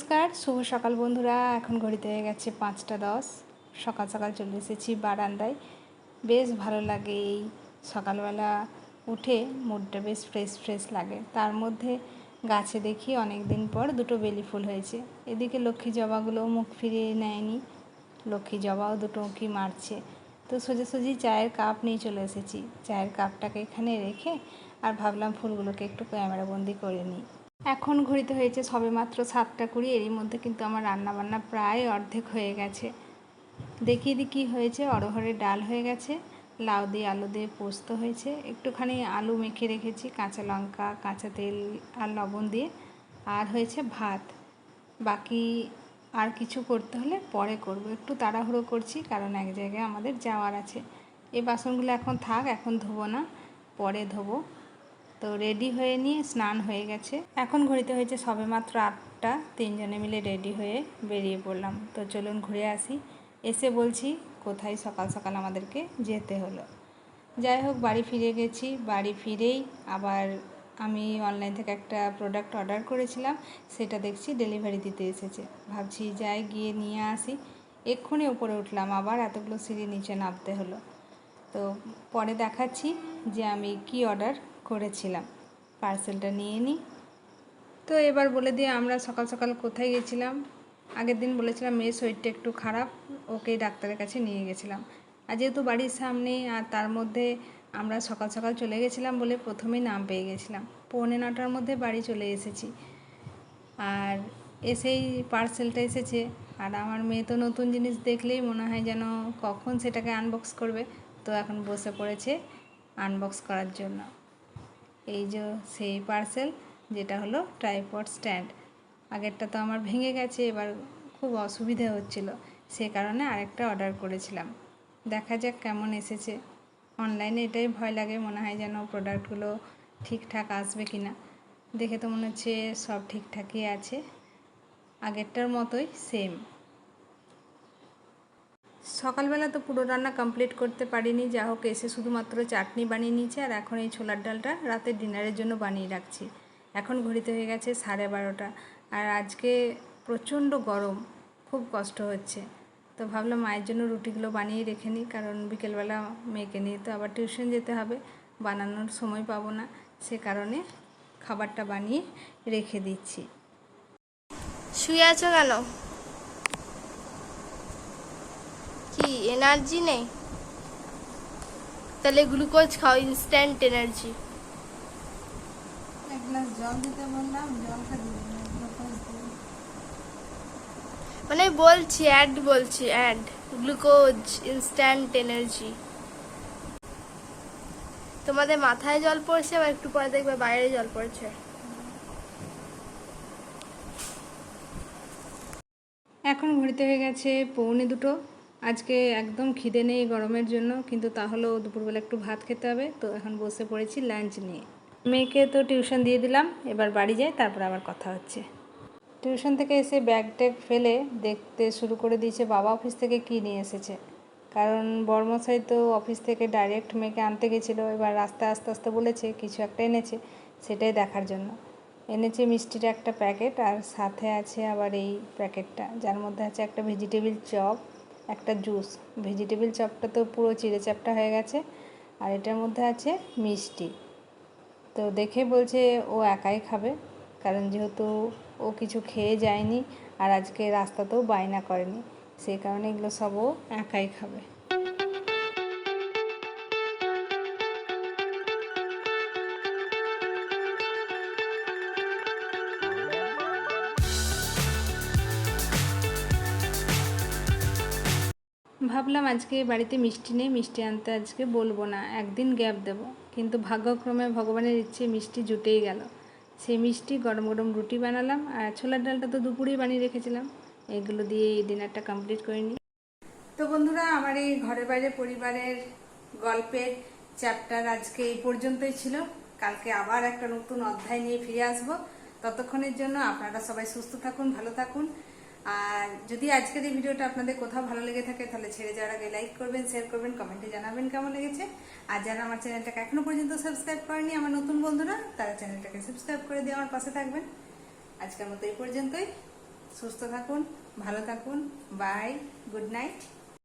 নমস্কার, শুভ সকাল বন্ধুরা। এখন ঘড়িতে হয়ে গেছে পাঁচটা দশ। সকাল সকাল চলে এসেছি বারান্দায়। বেশ ভালো লাগে এই সকালবেলা উঠে, মুডটা বেশ ফ্রেশ ফ্রেশ লাগে। তার মধ্যে গাছে দেখি অনেক দিন পর দুটো বেলি ফুল হয়েছে। এদিকে লক্ষ্মী জবাগুলো মুখ ফিরিয়ে নেয়নি। লক্ষ্মী জবাও দুটো উঁকি মারছে। তো সোজাসুজি চায়ের কাপ নিয়ে চলে এসেছি। চায়ের কাপটাকে এখানে রেখে আর ভাবলাম ফুলগুলোকে একটু ক্যামেরাবন্দি করে নিই। এখন ঘড়িতে হয়েছে সবে মাত্র সাতটা কুড়ি, এরই মধ্যে কিন্তু আমার রান্না বান্না প্রায় অর্ধেক হয়ে গেছে। দেখিয়ে দিই কী হয়েছে অরহরের ডাল হয়ে গেছে, লাউ দিয়ে আলু দিয়ে পোস্ত হয়েছে, একটুখানি আলু মেখে রেখেছি, কাঁচা লঙ্কা, কাঁচা তেল আর লবণ দিয়ে, আর হয়েছে ভাত। বাকি আর কিছু করতে হলে পরে করব, একটু তাড়াহুড়ো করছি কারণ এক জায়গায় আমাদের যাওয়ার আছে। এই বাসনগুলো এখন থাক, এখন ধোবো না, পরে ধোবো। তো রেডি হয়ে নিয়ে স্নান হয়ে গেছে। এখন ঘড়িতে হয়েছে সবে মাত্র আটটা। তিনজনে মিলে রেডি হয়ে বেরিয়ে পড়লাম। তো চলুন ঘুরে আসি। এসে বলছি কোথায় সকাল সকাল আমাদেরকে যেতে হলো। যাই হোক, বাড়ি ফিরে গেছি। বাড়ি ফিরেই আবার আমি অনলাইন থেকে একটা প্রোডাক্ট অর্ডার করেছিলাম। সেটা দেখছি ডেলিভারি দিতে এসেছে। ভাবছি যাই গিয়ে নিয়ে আসি। এক্ষুনি উপরে উঠলাম আবার, এতগুলো সিঁড়ি নিচে নামতে হলো। তো পরে দেখাচ্ছি যে আমি কি অর্ডার করেছিলাম। পার্সেলটা নিয়ে নিই তো এবার বলে দিয়ে আমরা সকাল সকাল কোথায় গেছিলাম? আগের দিন বলেছিলাম মেয়ের শরীরটা একটু খারাপ, ওকেই ডাক্তারের কাছে নিয়ে গেছিলাম। আর যেহেতু বাড়ির সামনে, আর তার মধ্যে আমরা সকাল সকাল চলে গেছিলাম বলে প্রথমেই নাম পেয়ে গেছিলাম। পৌনে নটার মধ্যে বাড়ি চলে এসেছি। আর এসেই পার্সেলটা এসেছে। আর আমার মেয়ে তো নতুন জিনিস দেখলেই মনে হয় যেন কখন সেটাকে আনবক্স করবে। তো এখন বসে পড়েছে আনবক্স করার জন্য। এই যে সেই পার্সেল যেটা হলো ট্রাইপড স্ট্যান্ড আগেরটা তো আমার ভেঙে গেছে, এবার খুব অসুবিধে হচ্ছিল। সে কারণে আরেকটা অর্ডার করেছিলাম। দেখা যাক কেমন এসেছে। অনলাইনে এটাই ভয় লাগে, মনে হয় যেন প্রোডাক্টগুলো ঠিকঠাক আসবে কি না দেখে তো মনে হচ্ছে সব ঠিকঠাকই আছে। আগেরটার মতোই সেম সকালবেলা তো পুরো রান্না কমপ্লিট করতে পারিনি। যা হোক, এসে শুধুমাত্র চাটনি বানিয়ে নিয়েছি আর এখন এই ছোলার ডালটা রাতে ডিনারের জন্য বানিয়ে রাখছি। এখন ঘড়িতে হয়ে গেছে সাড়ে বারোটা। আর আজকে প্রচণ্ড গরম, খুব কষ্ট হচ্ছে। তো ভাবলাম মায়ের জন্য রুটিগুলো বানিয়ে রেখে নিই, কারণ বিকেলবেলা মেয়েকে নিয়ে তো আবার টিউশন যেতে হবে। বানানোর সময় পাবো না, সে কারণে খাবারটা বানিয়ে রেখে দিচ্ছি। শুয়ে আছো কেন? কি? এনার্জি নেই? তাহলে গ্লুকোজ খাও ইনস্ট্যান্ট এনার্জি এক গ্লাস জল দিতে বললাম জলটা মানে বলছি অ্যাড বলছি অ্যাড গ্লুকোজ ইনস্ট্যান্ট এনার্জি তোমাদের মাথায় জল পড়ছে আবার একটু পরে দেখবে বাইরে জল পড়ছে। এখন ঘড়িতে হয়ে গেছে পৌনে দুটো। আজকে একদম খিদে নেই গরমের জন্য, কিন্তু তাহলেও দুপুরবেলা একটু ভাত খেতে হবে। তো এখন বসে পড়েছি লাঞ্চ নিয়ে। মেয়েকে তো টিউশন দিয়ে দিলাম, এবার বাড়ি যাই, তারপর আবার কথা হচ্ছে। টিউশন থেকে এসে ব্যাগ ট্যাগ ফেলে দেখতে শুরু করে দিয়েছে, বাবা অফিস থেকে কী নিয়ে এসেছে। কারণ বর্মশাই তো অফিস থেকে ডাইরেক্ট মেয়েকে আনতে গেছিল, এবার রাস্তায় আস্তে আস্তে বলেছে, কিছু একটা এনেছে, সেটাই দেখার জন্য। এনেছে মিষ্টির একটা প্যাকেট, আর সাথে আছে আবার এই প্যাকেটটা, যার মধ্যে আছে একটা ভেজিটেবিল চপ একটা জুস। ভেজিটেবিল চপটা তো পুরো চিড়ে চাপটা হয়ে গেছে। আর এটার মধ্যে আছে মিষ্টি। তো দেখে বলছে ও একাই খাবে, কারণ যেহেতু ও কিছু খেয়ে যায়নি আর আজকে রাস্তাতেও বায়না করেনি, সেই কারণে এগুলো সব ও একাই খাবে। ভাবলাম আজকে বাড়িতে মিষ্টি নেই, মিষ্টি আনতে আজকে বলব না, একদিন গ্যাপ দেব। কিন্তু ভাগ্যক্রমে ভগবানের ইচ্ছে মিষ্টি জুটেই গেল। সেই মিষ্টি গরম গরম রুটি বানালাম আর ছোলার ডালটা তো দুপুরেই বানিয়ে রেখেছিলাম। এগুলো দিয়ে এই ডিনারটা কমপ্লিট করে নিই। তো বন্ধুরা, আমার এই ঘরে বাইরে পরিবারের গল্পের চ্যাপ্টার আজকে এই পর্যন্তই ছিল। কালকে আবার একটা নতুন অধ্যায় নিয়ে ফিরে আসব। ততক্ষণের জন্য আপনারা সবাই সুস্থ থাকুন, ভালো থাকুন। আর যদি আজকের এই ভিডিওটা আপনাদের কোথাও ভালো লেগে থাকে, তাহলে ছেড়ে যাওয়ার আগে লাইক করবেন শেয়ার করবেন কমেন্টে জানাবেন কেমন লেগেছে। আর যারা আমার চ্যানেলটাকে এখনও পর্যন্ত সাবস্ক্রাইব করেনি আমার নতুন বন্ধুরা, তারা চ্যানেলটাকে সাবস্ক্রাইব করে দিয়ে আমার পাশে থাকবেন। আজকের মতো এই পর্যন্তই। সুস্থ থাকুন, ভালো থাকুন বাই গুড নাইট